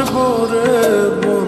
আসব রে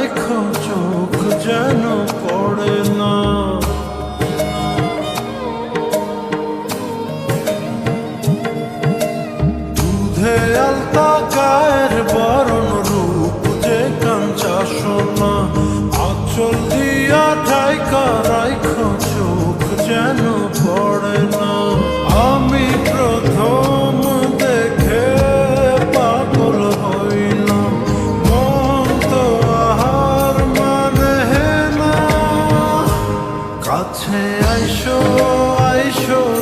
ঠাইকা চোখ যেন পড়ে না। দুধে আলতা, গায়ের বরণ রূপ যে কাঞ্চা সোনা। আঁচল দিয়া ঠাইকা রাইখো, চোখ যেন পড়ে না। show, I show.